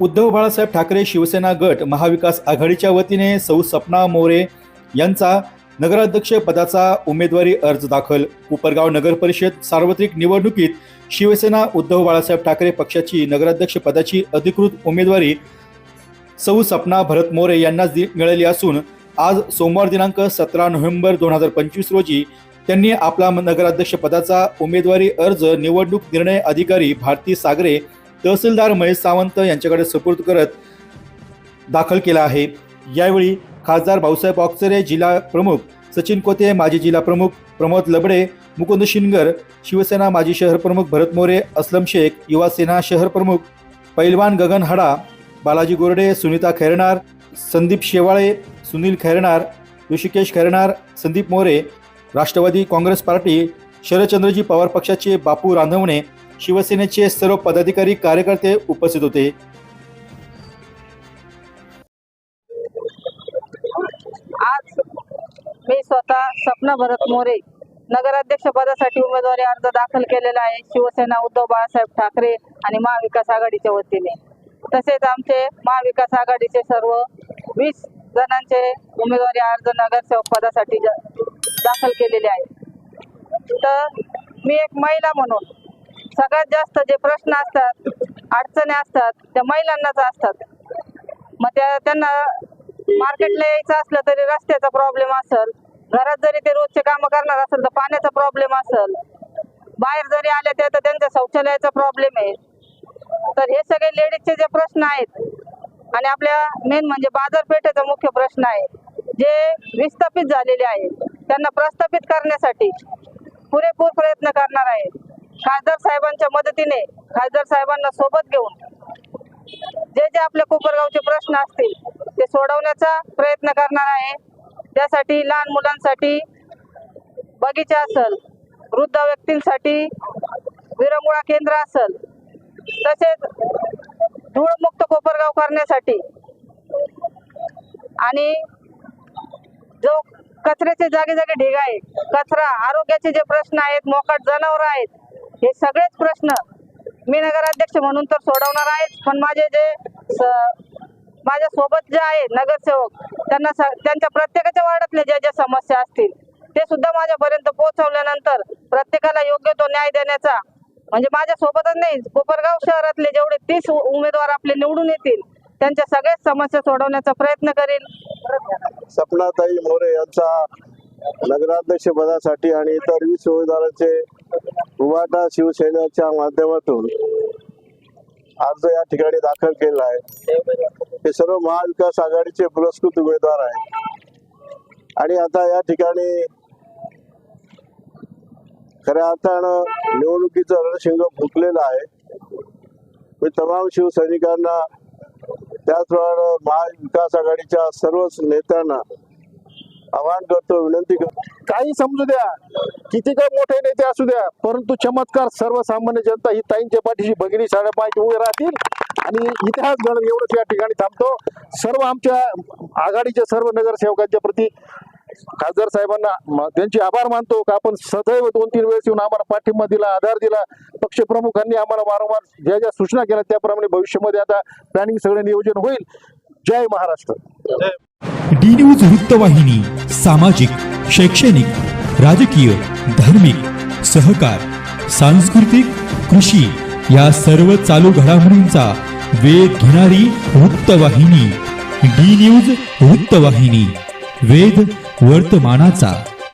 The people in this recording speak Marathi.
उद्धव बाळासाहेब ठाकरे शिवसेना गट महाविकास आघाडीच्या वतीने सौ सपना मोरे यांचा नगराध्यक्ष पदाचा उमेदवारी अर्ज दाखल. कोपरगाव नगर परिषद सार्वत्रिक निवडणुकीत शिवसेना उद्धव बाळासाहेब ठाकरे पक्षाची नगराध्यक्ष पदाची अधिकृत उमेदवारी सौ सपना भरत मोरे यांना दि- मिळाली असून आज सोमवार दिनांक सतरा नोव्हेंबर दोन हजार पंचवीस रोजी त्यांनी आपला नगराध्यक्ष पदाचा उमेदवारी अर्ज निवडणूक निर्णय अधिकारी भारती सागरे तहसीलदार महेश सावंत यांच्याकडे सुपूर्द करत दाखल केला आहे. यावेळी खासदार भाऊसाहेब ऑक्सरे जिल्हा प्रमुख सचिन कोते माजी जिल्हा प्रमुख प्रमोद लबडे मुकुंद शिनगर शिवसेना माजी शहर प्रमुख भरत मोरे असलम शेख युवा सेना शहर प्रमुख पैलवान गगन हडा बालाजी गोरडे सुनीता खैरणार संदीप शेवाळे सुनील खैरणार ऋषिकेश खैरणार संदीप मोरे राष्ट्रवादी काँग्रेस पार्टी शरदचंद्रजी पवार पक्षाचे बापू रांधवणे शिवसेनेचे सर्व पदाधिकारी कार्यकर्ते उपस्थित होते. आज मी स्वतः सपना भरत मोरे नगराध्यक्ष पदासाठी उमेदवारी अर्ज दाखल केलेला आहे. शिवसेना उद्धव बाळासाहेब ठाकरे आणि महाविकास आघाडीच्या वतीने. तसेच आमचे महाविकास आघाडीचे सर्व वीस जणांचे उमेदवारी अर्ज नगरसेवक पदासाठी दाखल केलेले आहे तर मी एक महिला म्हणून सगळ्यात जास्त जे प्रश्न असतात अडचणी असतात त्या महिलांनाच असतात. मग त्या त्यांना मार्केटला यायचं असलं तरी रस्त्याचा प्रॉब्लेम असेल. घरात जरी ते रोजचे कामं करणार असेल तर पाण्याचा प्रॉब्लेम असेल. बाहेर जरी आले त्या तर त्यांच्या शौचालयाचा प्रॉब्लेम आहे. तर हे सगळे लेडीजचे जे प्रश्न आहेत आणि आपल्या मेन म्हणजे बाजारपेठेचा मुख्य प्रश्न आहे. जे विस्थापित झालेले आहेत. त्यांना प्रस्थापित करण्यासाठी पुरेपूर प्रयत्न करणार आहे. खासदार साहेबांच्या मदतीने खासदार साहेबांना सोबत घेऊन जे जे आपले कोपरगावचे प्रश्न असतील ते सोडवण्याचा प्रयत्न करणार आहे. त्यासाठी लहान मुलांसाठी बगीचा असेल वृद्ध व्यक्तींसाठी विरंगुळा केंद्र असेल तसेच धूळमुक्त कोपरगाव करण्यासाठी आणि जो कचऱ्याचे जागे जागे ढिग आहे कचरा आरोग्याचे जे प्रश्न आहेत मोकाट जनावर आहेत हे सगळेच प्रश्न मी नगराध्यक्ष म्हणून तर सोडवणार आहेच. पण माझे जे माझ्या सोबत जे आहे नगरसेवक त्यांना स- त्यांच्या प्रत्येकाच्या वार्डातल्या ज्या ज्या समस्या असतील ते सुद्धा माझ्यापर्यंत पोहोचवल्यानंतर प्रत्येकाला योग्य तो न्याय देण्याचा म्हणजे माझ्या सोबतच नाही कोपरगाव शहरातले जेवढे तीस उमेदवार आपले निवडून येतील त्यांच्या सगळ्याच समस्या सोडवण्याचा प्रयत्न करेल सपनाताई मोरे यांचा नगराध्यक्ष पदासाठी आणि इतर वीस उमेदवारांचे उभाटा शिवसेनेच्या माध्यमातून अर्ज या ठिकाणी दाखल केला आहे. हे सर्व महाविकास आघाडीचे पुरस्कृत उमेदवार आहेत. आणि आता या ठिकाणी खऱ्या अर्थानं निवडणुकीचं रणशिंग फुकलेलं आहे. मी तमाम शिवसैनिकांना त्याचबरोबर महाविकास आघाडीच्या सर्वच नेत्यांना आवाहन करतो विनंती करतो. काही समजू द्या. किती काय मोठे नेते असू द्या परंतु चमत्कार सर्वसामान्य जनता ही ताईंच्या पाठीशी भगिनी साड्या उभे राहतील. आणि इतिहास घडत एवढंच या ठिकाणी थांबतो. सर्व आमच्या आघाडीच्या सर्व नगरसेवकांच्या प्रती खासदार साहेबांना त्यांचे आभार मानतो का आपण सदैव दोन तीन वेळेस येऊन आम्हाला पाठिंबा दिला आधार दिला. पक्षप्रमुखांनी आम्हाला वारंवार ज्या ज्या सूचना केल्या त्याप्रमाणे भविष्यामध्ये आता प्लॅनिंग सगळं नियोजन होईल. जय महाराष्ट्र. डी न्यूज वृत्तवाहिनी सामाजिक शैक्षणिक राजकीय धार्मिक सहकार सांस्कृतिक कृषी या सर्व चालू घडामोडींचा वेध घेणारी वृत्तवाहिनी डी न्यूज वृत्तवाहिनी. वेध वर्तमानाचा